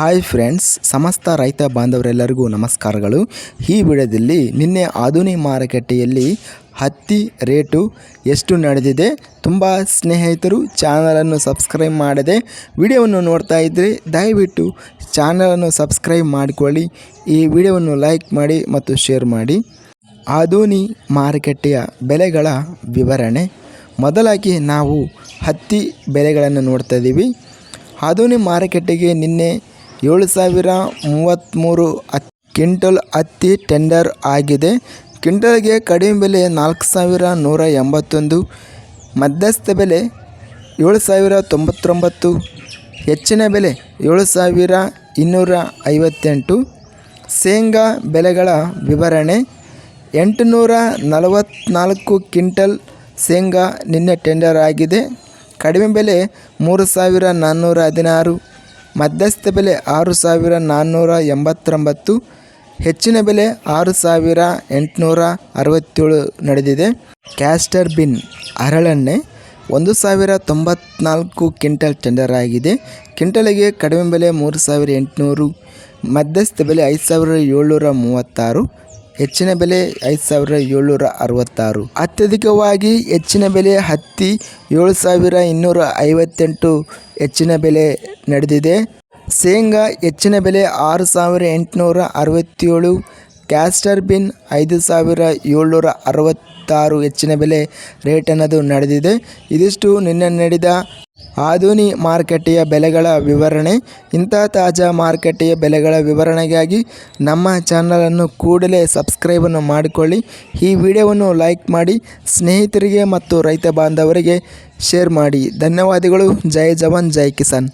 Hi friends, ಸಮಸ್ತ ರೈತ ಬಾಂಧವರೆಲ್ಲರಿಗೂ ನಮಸ್ಕಾರಗಳು. ಈ ವಿಡಿಯೋದಲ್ಲಿ ನಿನ್ನೆ ಆಧುನಿಕ ಮಾರುಕಟ್ಟೆಯಲ್ಲಿ ಹತ್ತಿ ರೇಟು ಎಷ್ಟು ನಡೆದಿದೆ, ತುಂಬ ಸ್ನೇಹಿತರು ಚಾನಲನ್ನು ಸಬ್ಸ್ಕ್ರೈಬ್ ಮಾಡದೆ ವಿಡಿಯೋವನ್ನು ನೋಡ್ತಾ ಇದ್ದರೆ ದಯವಿಟ್ಟು ಚಾನಲನ್ನು ಸಬ್ಸ್ಕ್ರೈಬ್ ಮಾಡಿಕೊಳ್ಳಿ, ಈ ವಿಡಿಯೋವನ್ನು ಲೈಕ್ ಮಾಡಿ ಮತ್ತು ಶೇರ್ ಮಾಡಿ. ಆಧುನಿ ಮಾರುಕಟ್ಟೆಯ ಬೆಲೆಗಳ ವಿವರಣೆ. ಮೊದಲಾಗಿ ನಾವು ಹತ್ತಿ ಬೆಲೆಗಳನ್ನು ನೋಡ್ತಾ ಇದ್ದೀವಿ. ಆಧುನಿ ಮಾರುಕಟ್ಟೆಗೆ ನಿನ್ನೆ ಏಳು ಸಾವಿರ ಮೂವತ್ತ್ಮೂರು ಹತ್ ಕ್ವಿಂಟಲ್ ಹತ್ತಿ ಟೆಂಡರ್ ಆಗಿದೆ. ಕ್ವಿಂಟಲ್ಗೆ ಕಡಿಮೆ ಬೆಲೆ ನಾಲ್ಕು ಸಾವಿರ ನೂರ ಎಂಬತ್ತೊಂದು, ಮಧ್ಯಸ್ಥ ಬೆಲೆ ಏಳು ಸಾವಿರ ತೊಂಬತ್ತೊಂಬತ್ತು, ಹೆಚ್ಚಿನ ಬೆಲೆ ಏಳು ಸಾವಿರ ಇನ್ನೂರ ಐವತ್ತೆಂಟು. ಶೇಂಗಾ ಬೆಲೆಗಳ ವಿವರಣೆ, ಎಂಟುನೂರ ನಲವತ್ತ್ನಾಲ್ಕು ಕ್ವಿಂಟಲ್ ಶೇಂಗಾ ನಿನ್ನೆ ಟೆಂಡರ್ ಆಗಿದೆ. ಕಡಿಮೆ ಬೆಲೆ ಮೂರು ಸಾವಿರ ನಾನ್ನೂರ ಹದಿನಾರು. ಮಧ್ಯಸ್ಥ ಬೆಲೆ ಆರು ಸಾವಿರ ನಾನ್ನೂರ ಎಂಬತ್ತೊಂಬತ್ತು, ಹೆಚ್ಚಿನ ಬೆಲೆ ಆರು ಸಾವಿರ ಎಂಟುನೂರ ಅರವತ್ತೇಳು ನಡೆದಿದೆ. ಕ್ಯಾಸ್ಟರ್ ಬಿನ್ ಹರಳೆಣ್ಣೆ ಒಂದು ಸಾವಿರ ತೊಂಬತ್ನಾಲ್ಕು ಕ್ವಿಂಟಲ್ ಟೆಂಡರ್ ಆಗಿದೆ ಕ್ವಿಂಟಲಿಗೆ ಕಡಿಮೆ ಬೆಲೆ ಮೂರು ಸಾವಿರ ಎಂಟುನೂರು, ಮಧ್ಯಸ್ಥ ಬೆಲೆ ಐದು ಸಾವಿರ ಏಳ್ನೂರ ಮೂವತ್ತಾರು ಹೆಚ್ಚಿನ ಬೆಲೆ ಐದು ಸಾವಿರ ಏಳ್ನೂರ ಅರವತ್ತಾರು. ಅತ್ಯಧಿಕವಾಗಿ ಹೆಚ್ಚಿನ ಬೆಲೆ ಹತ್ತಿ ಏಳು ಸಾವಿರ ಇನ್ನೂರ ಐವತ್ತೆಂಟು ಹೆಚ್ಚಿನ ಬೆಲೆ ನಡೆದಿದೆ. ಶೇಂಗಾ ಹೆಚ್ಚಿನ ಬೆಲೆ ಆರು ಸಾವಿರ ಎಂಟುನೂರ ಅರವತ್ತೇಳು, ಕ್ಯಾಸ್ಟರ್ ಬಿನ್ ಐದು ಸಾವಿರ ಏಳ್ನೂರ ಅರವತ್ತಾರು ಹೆಚ್ಚಿನ ಬೆಲೆ ರೇಟ್ ಅನ್ನೋದು ನಡೆದಿದೆ. ಇದಿಷ್ಟು ನಿನ್ನೆ ನಡೆದ ಆಧುನಿ ಮಾರುಕಟ್ಟೆಯ ಬೆಲೆಗಳ ವಿವರಣೆ, ಇಂಥ ತಾಜಾ ಮಾರುಕಟ್ಟೆಯ ಬೆಲೆಗಳ ವಿವರಣೆಗಾಗಿ ನಮ್ಮ ಚಾನಲನ್ನು ಕೂಡಲೇ ಸಬ್ಸ್ಕ್ರೈಬನ್ನು ಮಾಡಿಕೊಳ್ಳಿ. ಈ ವಿಡಿಯೋವನ್ನು ಲೈಕ್ ಮಾಡಿ, ಸ್ನೇಹಿತರಿಗೆ ಮತ್ತು ರೈತ ಬಾಂಧವರಿಗೆ ಶೇರ್ ಮಾಡಿ. ಧನ್ಯವಾದಗಳು. ಜೈ ಜವಾನ್, ಜೈ ಕಿಸಾನ್.